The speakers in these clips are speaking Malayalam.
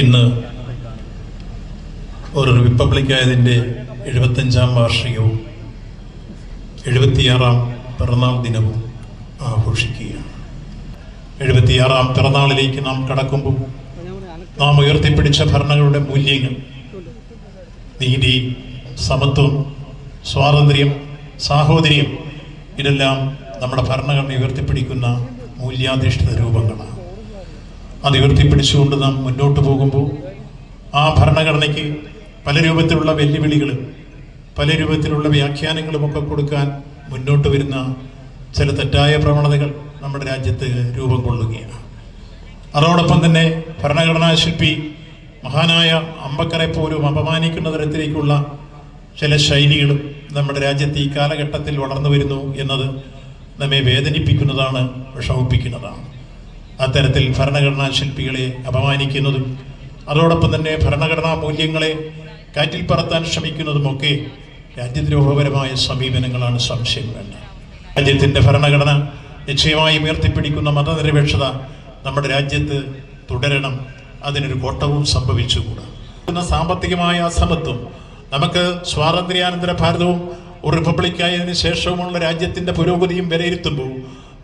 ഇന്ന് ഒരു റിപ്പബ്ലിക് ആയതിന്റെ എഴുപത്തഞ്ചാം വാർഷികവും എഴുപത്തിയാറാം പിറന്നാൾ ദിനവും ആഘോഷിക്കുകയാണ്. എഴുപത്തിയാറാം പിറന്നാളിലേക്ക് നാം കടക്കുമ്പോൾ നാം ഉയർത്തിപ്പിടിച്ച ഭരണങ്ങളുടെ മൂല്യങ്ങൾ നീതി സമത്വം സ്വാതന്ത്ര്യം സാഹോദര്യം ഇതെല്ലാം നമ്മുടെ ഭരണഘടന ഉയർത്തിപ്പിടിക്കുന്ന മൂല്യാധിഷ്ഠിത രൂപങ്ങളാണ്. അത് ഉയർത്തിപ്പിടിച്ചുകൊണ്ട് നാം മുന്നോട്ട് പോകുമ്പോൾ ആ ഭരണഘടനയ്ക്ക് പല രൂപത്തിലുള്ള വെല്ലുവിളികൾ പല രൂപത്തിലുള്ള വ്യാഖ്യാനങ്ങളും ഒക്കെ കൊടുക്കാൻ മുന്നോട്ട് വരുന്ന ചില തെറ്റായ പ്രവണതകൾ നമ്മുടെ രാജ്യത്ത് രൂപം കൊള്ളുകയാണ്. അതോടൊപ്പം തന്നെ ഭരണഘടനാ ശില്പി മഹാനായ അമ്പക്കറെ പോലും അപമാനിക്കുന്ന തരത്തിലേക്കുള്ള ചില ശൈലികളും നമ്മുടെ രാജ്യത്ത് ഈ കാലഘട്ടത്തിൽ വളർന്നു വരുന്നു എന്നത് നമ്മെ വേദനിപ്പിക്കുന്നതാണ് വിഷമിപ്പിക്കുന്നതാണ്. അത്തരത്തിൽ ഭരണഘടനാ ശില്പികളെ അപമാനിക്കുന്നതും അതോടൊപ്പം തന്നെ ഭരണഘടനാ മൂല്യങ്ങളെ കാറ്റിൽ പറത്താൻ ശ്രമിക്കുന്നതുമൊക്കെ രാജ്യദ്രോഹപരമായ സമീപനങ്ങളാണ് സംശയം വേണ്ട. രാജ്യത്തിന്റെ ഭരണഘടന നിശ്ചയമായി ഉയർത്തിപ്പിടിക്കുന്ന മതനിരപേക്ഷത നമ്മുടെ രാജ്യത്ത് തുടരണം. അതിനൊരു കോട്ടവും സംഭവിച്ചുകൂടാ. സാമ്പത്തികമായ അസമത്വം നമുക്ക് സ്വാതന്ത്ര്യാനന്തര ഭാരതവും ഒരു റിപ്പബ്ലിക്കായതിനു ശേഷവുമുള്ള രാജ്യത്തിന്റെ പുരോഗതിയും വിലയിരുത്തുമ്പോൾ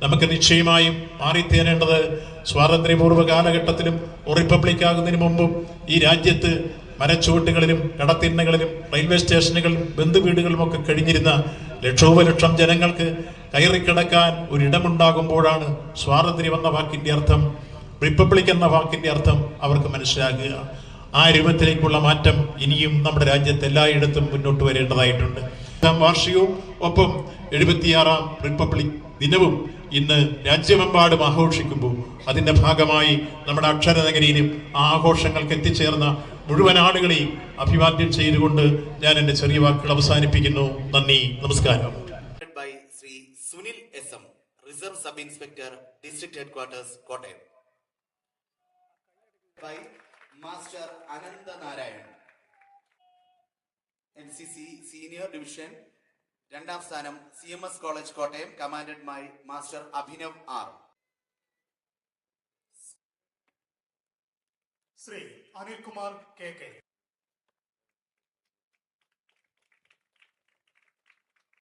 നമുക്ക് നിശ്ചയമായും മാറിത്തീരേണ്ടത് സ്വാതന്ത്ര്യപൂർവ കാലഘട്ടത്തിലും ഒരു റിപ്പബ്ലിക് ആകുന്നതിന് മുമ്പും ഈ രാജ്യത്ത് മരച്ചുവട്ടുകളിലും കടത്തിണ്ണകളിലും റെയിൽവേ സ്റ്റേഷനുകളിലും ബന്ധുവീടുകളിലും ഒക്കെ കഴിഞ്ഞിരുന്ന ലക്ഷോപലക്ഷം ജനങ്ങൾക്ക് കയറിക്കിടക്കാൻ ഒരിടമുണ്ടാകുമ്പോഴാണ് സ്വാതന്ത്ര്യം എന്ന വാക്കിന്റെ അർത്ഥം റിപ്പബ്ലിക് എന്ന വാക്കിന്റെ അർത്ഥം അവർക്ക് മനസ്സിലാകുക. ആ രൂപത്തിലേക്കുള്ള മാറ്റം ഇനിയും നമ്മുടെ രാജ്യത്ത് എല്ലായിടത്തും മുന്നോട്ട് വരേണ്ടതായിട്ടുണ്ട്. വാർഷികവും ഒപ്പം എഴുപത്തിയാറാം റിപ്പബ്ലിക് ദിനവും ഇന്ന് രാജ്യമെമ്പാടും ആഘോഷിക്കുമ്പോൾ അതിന്റെ ഭാഗമായി നമ്മുടെ അക്ഷരനഗരിയിലും ആ ആഘോഷങ്ങൾക്ക് എത്തിച്ചേർന്ന മുഴുവൻ ആളുകളെയും അഭിവാദ്യം ചെയ്തുകൊണ്ട് ഞാൻ എന്റെ ചെറിയ വാക്കുകൾ അവസാനിപ്പിക്കുന്നു. നന്ദി. നമസ്കാരം. by Sri Sunil SM, Reserve Sub Inspector, District Headquarters, Kottayam. By Master N C C senior Division, രണ്ടാം സ്ഥാനം C M S college Kottayam commanded by master Abhinav R. Shri Anilkumar K K.